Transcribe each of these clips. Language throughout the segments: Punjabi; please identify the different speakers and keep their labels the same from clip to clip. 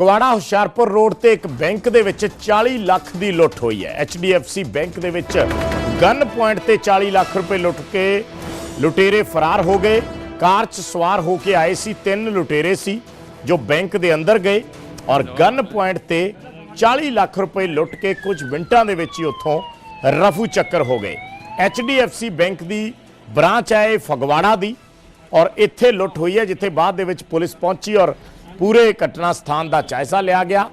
Speaker 1: ਫਗਵਾੜਾ ਹੁਸ਼ਿਆਰਪੁਰ ਰੋਡ ਤੇ ਇੱਕ ਬੈਂਕ ਦੇ ਵਿੱਚ 40 ਲੱਖ ਦੀ ਲੁੱਟ ਹੋਈ ਹੈ। HDFC ਬੈਂਕ ਦੇ ਵਿੱਚ ਗਨ ਪੁਆਇੰਟ ਤੇ 40 ਲੱਖ ਰੁਪਏ ਲੁੱਟ ਕੇ ਲੁਟੇਰੇ ਫਰਾਰ ਹੋ ਗਏ। ਕਾਰ 'ਚ ਸਵਾਰ ਹੋ ਕੇ ਆਏ ਸੀ ਤਿੰਨ ਲੁਟੇਰੇ ਸੀ, ਜੋ ਬੈਂਕ ਦੇ ਅੰਦਰ ਗਏ ਔਰ ਗਨ ਪੁਆਇੰਟ ਤੇ 40 ਲੱਖ ਰੁਪਏ ਲੁੱਟ ਕੇ ਕੁਝ ਮਿੰਟਾਂ ਦੇ ਵਿੱਚ ਹੀ ਉੱਥੋਂ ਰਫੂ ਚੱਕਰ ਹੋ ਗਏ। HDFC ਬੈਂਕ ਦੀ ਬ੍ਰਾਂਚ ਹੈ ਫਗਵਾੜਾ ਦੀ ਔਰ ਇੱਥੇ ਲੁੱਟ ਹੋਈ ਹੈ, ਜਿੱਥੇ ਬਾਅਦ ਦੇ ਵਿੱਚ ਪੁਲਿਸ ਪਹੁੰਚੀ ਔਰ ਪੂਰੇ ਘਟਨਾ ਸਥਾਨ ਦਾ ਜਾਇਜ਼ਾ ਲਿਆ ਗਿਆ।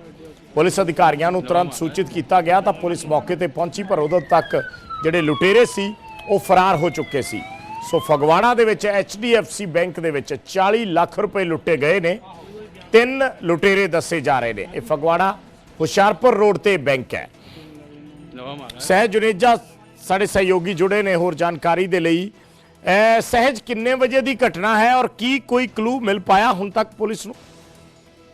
Speaker 1: ਪੁਲਿਸ ਅਧਿਕਾਰੀਆਂ ਨੂੰ ਤੁਰੰਤ ਸੂਚਿਤ ਕੀਤਾ ਗਿਆ ਤਾਂ ਪੁਲਿਸ ਮੌਕੇ ਤੇ ਪਹੁੰਚੀ, ਪਰ ਉਦੋਂ ਤੱਕ ਜਿਹੜੇ ਲੁਟੇਰੇ ਸੀ, ਉਹ ਫਰਾਰ ਹੋ ਚੁੱਕੇ ਸੀ। ਸੋ ਫਗਵਾੜਾ ਦੇ ਵਿੱਚ HDFC ਬੈਂਕ ਦੇ ਵਿੱਚ 40 ਲੱਖ ਰੁਪਏ ਲੁੱਟੇ ਗਏ ਨੇ। ਤਿੰਨ ਲੁਟੇਰੇ ਦੱਸੇ ਜਾ ਰਹੇ ਨੇ। ਇਹ ਫਗਵਾੜਾ ਹੁਸ਼ਿਆਰਪੁਰ ਰੋਡ ਤੇ ਬੈਂਕ ਹੈ। ਸਹਿਜ ਜੁਨੇਜਾ, ਸਾਡੇ ਸਹਿਯੋਗੀ ਜੁੜੇ ਨੇ। ਹੋਰ ਜਾਣਕਾਰੀ ਦੇ ਲਈ ਸਹਿਜ, ਕਿੰਨੇ ਵਜੇ ਦੀ ਘਟਨਾ ਹੈ ਔਰ ਕੀ ਕੋਈ ਕਲੂ ਮਿਲ ਪਾਇਆ ਹੁਣ ਤੱਕ ਪੁਲਿਸ ਨੂੰ?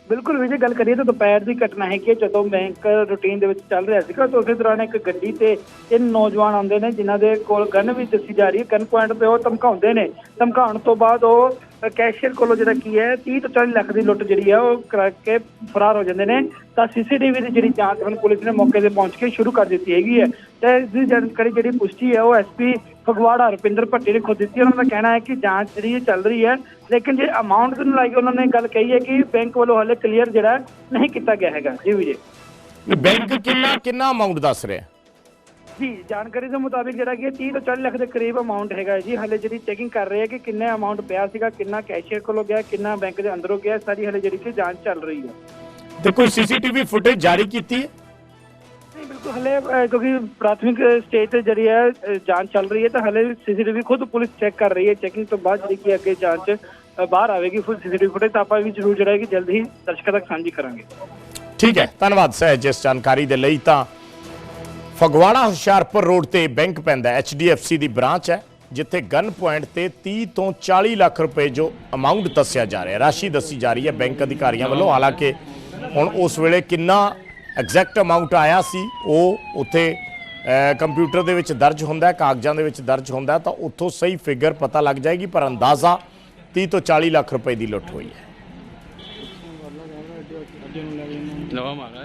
Speaker 2: ਬਿਲਕੁਲ ਵਿਜੇ ਗੱਲ ਕਰੀਏ ਤਾਂ ਦੁਪਹਿਰ ਦੀ ਘਟਨਾ ਹੈ ਕਿ ਜਦੋਂ ਬੈਂਕ ਰੂਟੀਨ ਦੇ ਵਿੱਚ ਚੱਲ ਰਿਹਾ ਸੀਗਾ, ਤਾਂ ਉਸੇ ਦੌਰਾਨ ਇੱਕ ਗੱਡੀ ਤੇ ਤਿੰਨ ਨੌਜਵਾਨ ਆਉਂਦੇ ਨੇ, ਜਿਨ੍ਹਾਂ ਦੇ ਕੋਲ ਗਨ ਵੀ ਦੱਸੀ ਜਾ ਰਹੀ ਹੈ। ਗਨ ਪੁਆਇੰਟ ਤੇ ਉਹ ਧਮਕਾਉਂਦੇ ਨੇ। ਧਮਕਾਉਣ ਤੋਂ ਬਾਅਦ ਉਹ ਕੈਸ਼ੀਅਰ ਕੋਲੋਂ ਜਿਹੜਾ ਕੀ ਹੈ 30 ਤੋਂ 40 ਲੱਖ ਦੀ ਲੁੱਟ ਜਿਹੜੀ ਹੈ, ਉਹ ਕਰਾ ਕੇ ਫਰਾਰ ਹੋ ਜਾਂਦੇ ਨੇ। ਤਾਂ ਸੀਸੀਟੀਵੀ ਦੀ ਜਿਹੜੀ ਜਾਂਚ ਹੁਣ ਪੁਲਿਸ ਨੇ ਮੌਕੇ ਤੇ ਪਹੁੰਚ ਕੇ ਸ਼ੁਰੂ ਕਰ ਦਿੱਤੀ ਹੈਗੀ ਹੈ। ਤੇ ਇਸ ਦੀ ਜਾਣਕਾਰੀ ਜਿਹੜੀ ਪੁਸ਼ਟੀ ਹੈ, ਉਹ ਐਸਪੀ ਫਗਵਾੜਾ ਰੁਪਿੰਦਰ ਭੱਟੀ ਨੇ ਖੁਦ ਦਿੱਤੀ ਉਹਨਾਂ ਦਾ ਕਹਿਣਾ ਹੈ ਕਿ ਜਾਂਚ ਜਿਹੜੀ ਚੱਲ ਰਹੀ ਹੈ ਲੇਕਿਨ ਜੇ ਅਮਾਉਂਟ ਨੂੰ ਲੈ ਕੇ ਉਹਨਾਂ ਨੇ ਗੱਲ ਕਹੀ ਹੈ ਕਿ ਬੈਂਕ ਵੱਲੋਂ ਹਾਲੇ ਕਲੀਅਰ ਜਿਹੜਾ ਨਹੀਂ ਕੀਤਾ ਗਿਆ ਹੈਗਾ। ਜੀ ਵਿਜੇ
Speaker 1: ਬੈਂਕ ਕਿੰਨਾ ਕਿੰਨਾ ਅਮਾਉਂਟ ਦੱਸ ਰਿਹਾ?
Speaker 2: ਜੀ ਜਾਣਕਾਰੀ ਦੇ ਮੁਤਾਬਿਕ ਜਿਹੜਾ ਕਿ 30 ਤੋਂ 40 ਲੱਖ ਦੇ ਕਰੀਬ ਅਮਾਉਂਟ ਹੈਗਾ ਜੀ। ਹਲੇ ਜਿਹੜੀ ਚੈਕਿੰਗ ਕਰ ਰਹੇ ਹੈ ਕਿ ਕਿੰਨੇ ਅਮਾਉਂਟ ਪਿਆ ਸੀਗਾ ਕਿੰਨਾ ਕੈਸ਼ੀਅਰ ਕੋਲੋਂ ਗਿਆ ਕਿੰਨਾ ਬੈਂਕ ਦੇ ਅੰਦਰੋਂ ਗਿਆ ਸਾਰੀ ਹਲੇ ਜਿਹੜੀ ਕਿ ਜਾਂਚ ਚੱਲ ਰਹੀ ਹੈ।
Speaker 1: ਤੇ ਕੋਈ ਸੀਸੀਟੀਵੀ ਫੁਟੇਜ ਜਾਰੀ ਕੀਤੀ ਹੈ।
Speaker 2: ਨਹੀਂ ਬਿਲਕੁਲ ਹਲੇ ਅਹ, ਕਿਉਂਕਿ ਪ੍ਰਾਥਮਿਕ ਸਟੇਜ ਤੇ ਜਿਹੜੀ ਹੈ ਅਹ, ਜਾਂਚ ਚੱਲ ਰਹੀ ਹੈ ਤਾਂ ਹਲੇ ਸੀਸੀਟੀਵੀ ਖੁਦ ਪੁਲਿਸ ਚੈੱਕ ਕਰ ਰਹੀ ਹੈ। ਚੈਕਿੰਗ ਤੋਂ ਬਾਅਦ ਜਿਹੜੀ ਕਿ ਅੱਗੇ ਜਾਂਚ ਅਹ, ਬਾਹਰ ਆਵੇਗੀ ਫੁੱਲ ਸੀਸੀਟੀਵੀ ਫੁਟੇਜ ਤਾਂ ਆਪਾਂ ਵੀ ਜ਼ਰੂਰ ਜਿਹੜਾ ਹੈ ਕਿ ਜਲਦ ਹੀ ਦਰਸ਼ਕਾਂ ਤੱਕ ਸਾਂਝੀ ਕਰਾਂਗੇ।
Speaker 1: ਠੀਕ ਹੈ ਧੰਨਵਾਦ ਸਹਿਜ ਇਸ ਜਾਣਕਾਰੀ ਦੇ ਲਈ। ਤਾਂ ਫਗਵਾੜਾ ਹੁਸ਼ਿਆਰਪੁਰ ਰੋਡ ਤੇ ਬੈਂਕ ਪੈਂਦਾ HDFC ਦੀ ਬ੍ਰਾਂਚ ਹੈ ਜਿੱਥੇ ਗਨ ਪੁਆਇੰਟ ਤੇ 30 ਤੋਂ 40 ਲੱਖ ਰੁਪਏ ਜੋ ਅਮਾਉਂਟ ਦੱਸਿਆ ਜਾ ਰਿਹਾ ਰਾਸ਼ੀ ਦੱਸੀ ਜਾ ਰਹੀ ਹੈ ਬੈਂਕ ਅਧਿਕਾਰੀਆਂ ਵੱਲੋਂ। ਹਾਲਾਂਕਿ ਹੁਣ ਉਸ ਵੇਲੇ ਕਿੰਨਾ ਐਗਜ਼ੈਕਟ ਅਮਾਉਂਟ ਆਇਆ ਸੀ ਉਹ ਉੱਥੇ ਕੰਪਿਊਟਰ ਦੇ ਵਿੱਚ ਦਰਜ ਹੁੰਦਾ ਹੈ ਕਾਗਜ਼ਾਂ ਦੇ ਵਿੱਚ ਦਰਜ ਹੁੰਦਾ ਹੈ ਤਾਂ ਉੱਥੋਂ ਸਹੀ ਫਿਗਰ ਪਤਾ ਲੱਗ ਜਾਏਗੀ ਪਰ ਅੰਦਾਜ਼ਾ 30 ਤੋਂ 40 ਲੱਖ ਰੁਪਏ ਦੀ ਲੁੱਟ ਹੋਈ ਹੈ।
Speaker 3: ਨਵਾਂ ਮਾਗਾ